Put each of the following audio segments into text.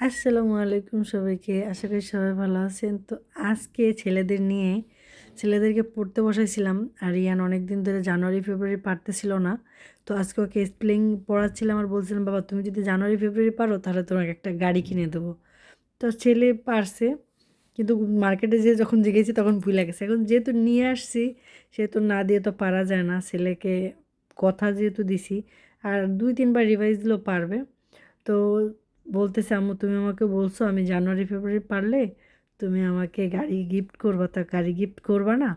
আসসালামু আলাইকুম সবাইকে। আশা করি সবাই ভালো আছেন। তো আজকে ছেলেদের নিয়ে ছেলেদেরকে পড়তে বসাইছিলাম আর ইয়ান অনেক দিন ধরে জানুয়ারি, ফেব্রুয়ারি পারতেছিল না। তো আজকে ওকে স্পেলিং পড়াচ্ছিলাম আর বলছিলাম, বাবা, তুমি যদি জানুয়ারি, ফেব্রুয়ারি পারো তাহলে তোমাকে একটা গাড়ি কিনে দেবো। তো ছেলে পারছে, কিন্তু মার্কেটে যেয়ে যখন জিগেছি তখন ভুলে গেছে। এখন যেহেতু নিয়ে আসছি, সেহেতু না দিয়ে তো পারা যায় না। ছেলেকে কথা যেহেতু দিছি, আর দুই, তিনবার রিভাইজ দিলেও পারবে। তো বলতেছে, আম্মু, তুমি আমাকে বলছো আমি জানুয়ারি, ফেব্রুয়ারি পারলে তুমি আমাকে গাড়ি গিফট করবা। তা গাড়ি গিফট করবা না?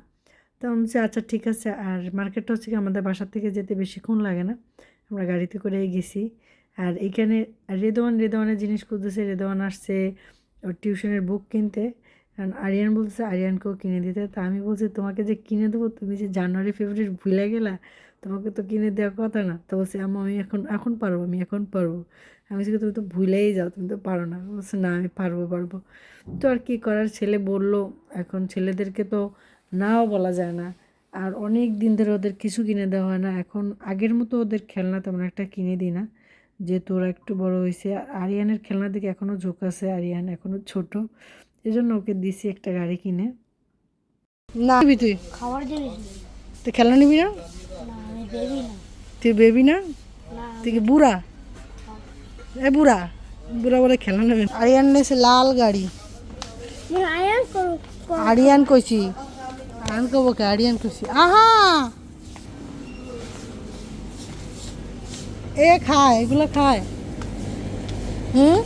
তো আমি বলছি আচ্ছা ঠিক আছে। আর মার্কেটটা হচ্ছে কি, আমাদের বাসার থেকে যেতে বেশিক্ষণ লাগে না। আমরা গাড়িতে করে গেছি। আর এখানে রেদওয়ান রেদওয়ানের জিনিস খুঁজতেছে রেদওয়ান আসছে ওর টিউশনের বুক কিনতে। কারণ আরিয়ান বলছে আরিয়ানকেও কিনে দিতে। তা আমি বলছি, তোমাকে যে কিনে দেবো, তুমি যে জানুয়ারি, ফেব্রুয়ারি ভুলে গেলা তোমাকে তো কিনে দেওয়ার কথা না। তো বলছে আম্মু আমি এখন এখন পারব আমি এখন পারব। আমি বলছি তুমি তো ভুলেই যাও তুমি তো পারো না। বলছে না আমি পারব পারব। তো আর কী করার ছেলে বলল এখন ছেলেদেরকে তো নাও বলা যায় না। আর অনেক দিন ধরে ওদের কিছু কিনে দেওয়া হয় না। এখন আগের মতো ওদের খেলনা তেমন একটা কিনে দিই না যেহেতু ওরা একটু বড় হয়েছে আর আরিয়ানের খেলনা দিকে এখনও ঝোঁক আছে আরিয়ান এখনও ছোট। এই জন্য ওকে দিছি একটা গাড়ি কিনে। না। তুই? খাওয়ার নেই। তুই খেলনা নিবি আমি না? তুই বেবি না? তুই কি বুড়া? এ বুড়া বুড়া বলে খেলনা নেবে আরিয়ান নেছে লাল গাড়ি। আরিয়ান কইছি। আরিয়ান কব কে? আরিয়ান কইছি। আহা! এ খায় এগুলো খায়। হুম?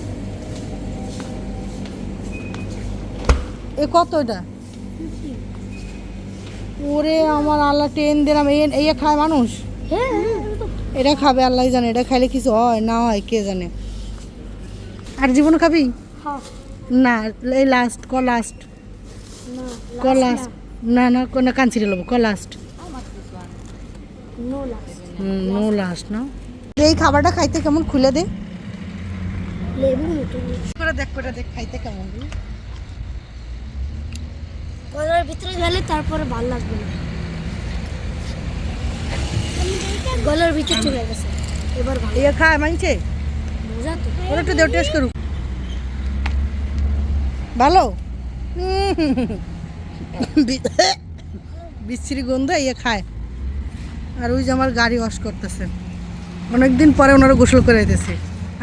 এ কত এটা? ওরে আমার আল্লাহ টেন দিলাম। এই খায় মানুষ? হ্যাঁ হ্যাঁ, তো। এটা খাবে আল্লাহ জানে এটা খাইলে কিছু হয় না হয় কে জানে। আর জীবন খাবি? হ্যাঁ। না এই লাস্ট ক লাস্ট ক লাস্ট না। না ক না কাঞ্চিরে লব ক last no last no last না? এই খাবারটা খাইতে কেমন? খুলে দে। লেবু করে দেখ করে দেখ খাইতে কেমন? গলার ভিতরে গেলে তারপরে ভালো লাগবে না। গলার ভিতরে চলে গেছে। এবার ভালো। ইয়ে খায় মানছে মজা তো। ওরা একটু দেও টেস্ট করুক। ভালো? বিচ্ছিরি গন্ধ ইয়ে খায়। আর ওই যে আমার গাড়ি ওয়াশ করতেছে। অনেকদিন পরে ওনারা গোসল করে দিতেছে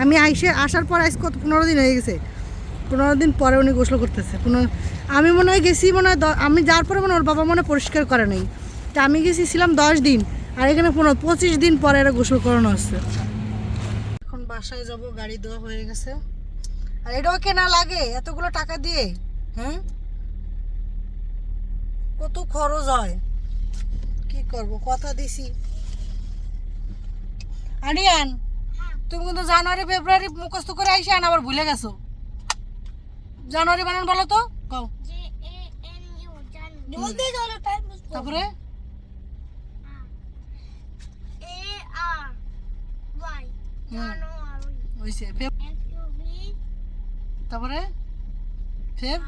আমি আইসে আসার পর আইস কত পনেরো দিন হয়ে গেছে। পনেরো দিন পরে উনি গোসল করতেছে। পনেরো আমি মনে হয় গেছি মনে হয় আমি যার পরে মনে ওর বাবা মনে পরিষ্কার করে নেই। তা আমি গেছি ছিলাম দশ দিন, আর এখানে পনেরো পঁচিশ দিন পরে এরা গোসল করানো হচ্ছে। এখন বাসায় যাব, গাড়ি দেওয়া হয়ে গেছে। আর এটাও কেনা লাগে, এতগুলো টাকা দিয়ে হ্যাঁ? কত খরচ হয়? কি করব, কথা দিছি। আরিয়ান, তুমি কিন্তু জানুয়ারি, ফেব্রুয়ারি মুখস্থ করে আইসে আন আবার ভুলে গেছো? জানুয়ারি বানান বলো তো? কও। তারপরে? হইছে তারপরে? ফেব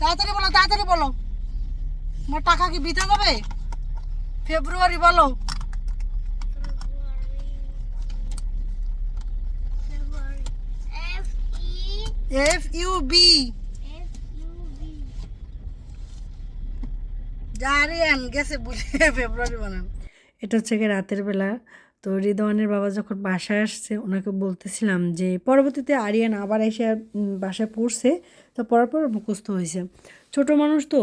তাড়াতাড়ি বলো তাড়াতাড়ি বলো। আমার টাকা কি বিতা যাবে? ফেব্রুয়ারি বলো February F E F U B জারিয়ান গেছে বুঝে ফেব্রুয়ারি এটা হচ্ছে গিয়ে রাতের বেলা। তো রিদওয়ানের বাবা যখন বাসায় আসছে, ওনাকে বলতেছিলাম যে, পরবর্তীতে আরিয়ান আবার এসে বাসায় পড়ছে, তো পড়ার পর মুখস্থ হয়েছে। ছোট মানুষ তো।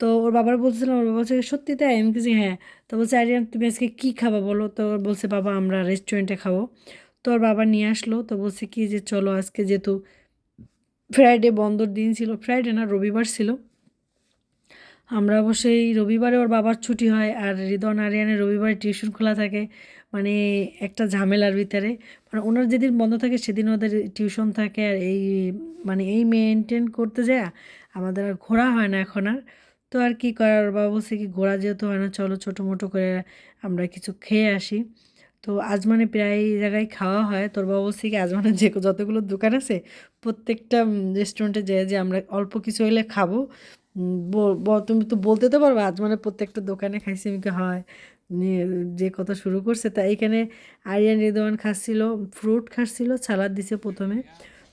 তো ওর বাবার বলছিলাম ওর বাবা বলছে, সত্যি তাই? আমি কিছু হ্যাঁ। তো বলছে, আরিয়ান, তুমি আজকে কী খাবা বলো? তো বলছে, বাবা, আমরা রেস্টুরেন্টে খাব। তো ওর বাবা নিয়ে আসলো। তো বলছে, কি যে চলো, আজকে যেহেতু ফ্রাইডে বন্ধর দিন ছিল। ফ্রাইডে না, রবিবার ছিল। আমরা অবশ্যই রবিবারে ওর বাবার ছুটি হয় আর রিদন, আরিয়ানের রবিবারে টিউশন খোলা থাকে মানে একটা ঝামেলার ভিতরে। মানে ওনার যেদিন বন্ধ থাকে, সেদিন ওদের টিউশন থাকে আর এই মানে এই মেনটেন করতে যায়, আমাদের আর ঘোরা হয় না এখন আর। তো আর কি করার, বাবা বলছে কি, ঘোরা যেহেতু হয় না, চলো ছোটো মোটো করে আমরা কিছু খেয়ে আসি। তো আজমানে প্রায় জায়গায় খাওয়া হয়। তোর বাবা বলছে কি আজমানের যে যতগুলো দোকান আছে, প্রত্যেকটা রেস্টুরেন্টে যে যে আমরা অল্প কিছু হইলে খাব তুমি তো বলতে তো পারবে আজ মানে প্রত্যেকটা দোকানে খাইছি আমি হয় যে কথা শুরু করছে, তা এখানে আরিয়ান রিদওয়ান খাচ্ছিল, ফ্রুট খাচ্ছিল, সালাদ দিছে প্রথমে।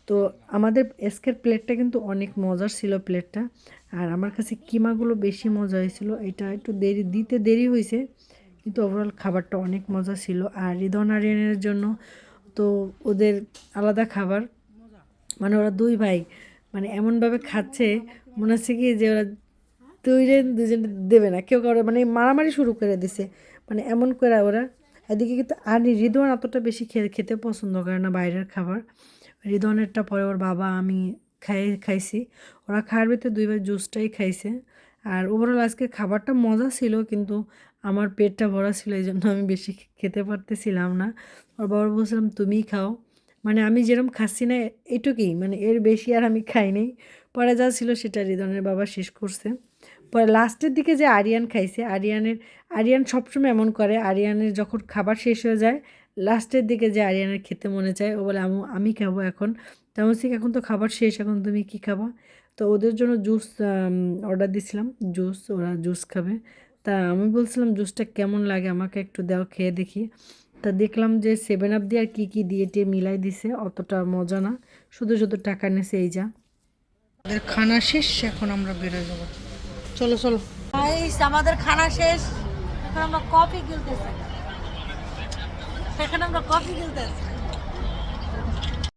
তো আমাদের এসকের প্লেটটা কিন্তু অনেক মজার ছিল প্লেটটা। আর আমার কাছে কিমাগুলো বেশি মজা হয়েছিল, এটা একটু দেরি, দিতে দেরি হয়েছে কিন্তু ওভারঅল খাবারটা অনেক মজা ছিল। আর রিদওয়ান আরিয়ানের জন্য তো ওদের আলাদা খাবার। মানে ওরা দুই ভাই মানে এমনভাবে খাচ্ছে, মনে হচ্ছে কি যে ওরা দুইজন দুজন দেবে না। কেউ কারও মানে মারামারি শুরু করে দিছে। মানে এমন করে ওরা। এদিকে কিন্তু আর রিদওয়ান অতটা বেশি খেতে পছন্দ করে না বাইরের খাবার। রিদওয়ানেরটা পরে ওর বাবা, আমি খাই, খাইছি। ওরা খাওয়ার ভিতরে দুই ভাই জুসটাই খাইছে। আর ওভারঅল আজকে খাবারটা মজা ছিল, কিন্তু আমার পেটটা ভরা ছিল, এই জন্য আমি বেশি খেতে পারতেছিলাম না। ওর বাবার বলছিলাম, তুমিই খাও। মানে আমি যেরকম খাচ্ছি না, এটুকুই মানে এর বেশি আর আমি খাই খাইনি। পরে যা ছিল সেটা রিদনের বাবা শেষ করছে। পরে লাস্টের দিকে যে আরিয়ান খাইছে, আরিয়ানের, আরিয়ান সবসময় এমন করে, আরিয়ানের যখন খাবার শেষ হয়ে যায় লাস্টের দিকে যে আরিয়ানের খেতে মনে চায়, ও বলে, আমি খাব এখন। তেমন ঠিক এখন তো খাবার শেষ, এখন তুমি কি খাবা? তো ওদের জন্য জুস অর্ডার দিছিলাম। জুস ওরা জুস খাবে। তা আমি বলছিলাম জুসটা কেমন লাগে? আমাকে একটু দাও, খেয়ে দেখি। তা দেখলাম যে সেভেন আপ দিয়ে আর কী কী দিয়ে টিয়ে মিলাই দিছে, অতটা মজা না। শুধু শুধু টাকা নেছে এই যা। আমাদের খানা শেষ, এখন আমরা বেরোয় যাব। চলো চলো। আমাদের খানা শেষ। এখন আমরা কফি গিলতেছি। এখন আমরা কফি গিলতেছি।